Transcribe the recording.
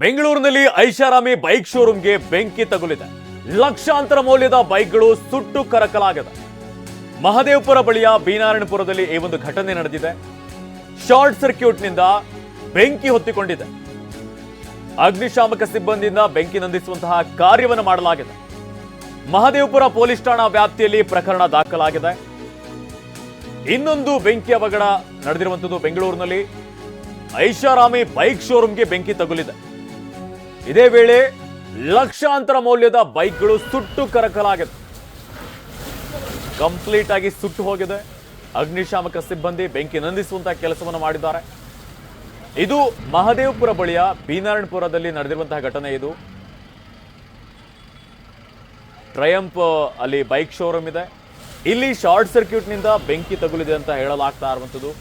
ಬೆಂಗಳೂರಿನಲ್ಲಿ ಐಷಾರಾಮಿ ಬೈಕ್ ಶೋರೂಮ್ಗೆ ಬೆಂಕಿ ತಗುಲಿದೆ. ಲಕ್ಷಾಂತರ ಮೌಲ್ಯದ ಬೈಕ್ಗಳು ಸುಟ್ಟು ಕರಕಲಾಗಿದೆ. ಮಹದೇವಪುರ ಬಳಿಯ ಬೀನಾರಾಯಣಪುರದಲ್ಲಿ ಈ ಒಂದು ಘಟನೆ ನಡೆದಿದೆ. ಶಾರ್ಟ್ ಸರ್ಕ್ಯೂಟ್ನಿಂದ ಬೆಂಕಿ ಹೊತ್ತಿಕೊಂಡಿದೆ. ಅಗ್ನಿಶಾಮಕ ಸಿಬ್ಬಂದಿಯಿಂದ ಬೆಂಕಿ ನಂದಿಸುವಂತಹ ಕಾರ್ಯವನ್ನು ಮಾಡಲಾಗಿದೆ. ಮಹದೇವಪುರ ಪೊಲೀಸ್ ಠಾಣಾ ವ್ಯಾಪ್ತಿಯಲ್ಲಿ ಪ್ರಕರಣ ದಾಖಲಾಗಿದೆ. ಇನ್ನೊಂದು ಬೆಂಕಿ ಅವಘಡ ನಡೆದಿರುವಂಥದ್ದು ಬೆಂಗಳೂರಿನಲ್ಲಿ. ಐಷಾರಾಮಿ ಬೈಕ್ ಶೋರೂಮ್ಗೆ ಬೆಂಕಿ ತಗುಲಿದೆ. ಇದೇ ವೇಳೆ ಲಕ್ಷಾಂತರ ಮೌಲ್ಯದ ಬೈಕ್ಗಳು ಸುಟ್ಟು ಕರಕಲಾಗಿದೆ ಕಂಪ್ಲೀಟ್ ಆಗಿ ಸುಟ್ಟು ಹೋಗಿದೆ. ಅಗ್ನಿಶಾಮಕ ಸಿಬ್ಬಂದಿ ಬೆಂಕಿ ನಂದಿಸುವಂತಹ ಕೆಲಸವನ್ನು ಮಾಡಿದ್ದಾರೆ. ಇದು ಮಹದೇವಪುರ ಬಳಿಯ ಬೀನಾರಾಯಣಪುರದಲ್ಲಿ ನಡೆದಿರುವಂತಹ ಘಟನೆ ಇದು. ಟ್ರಯಂಪ್, ಅಲ್ಲಿ ಬೈಕ್ ಶೋರೂಮ್ ಇದೆ. ಇಲ್ಲಿ ಶಾರ್ಟ್ ಸರ್ಕ್ಯೂಟ್ನಿಂದ ಬೆಂಕಿ ತಗುಲಿದೆ ಅಂತ ಹೇಳಲಾಗ್ತಾ ಇರುವಂಥದ್ದು.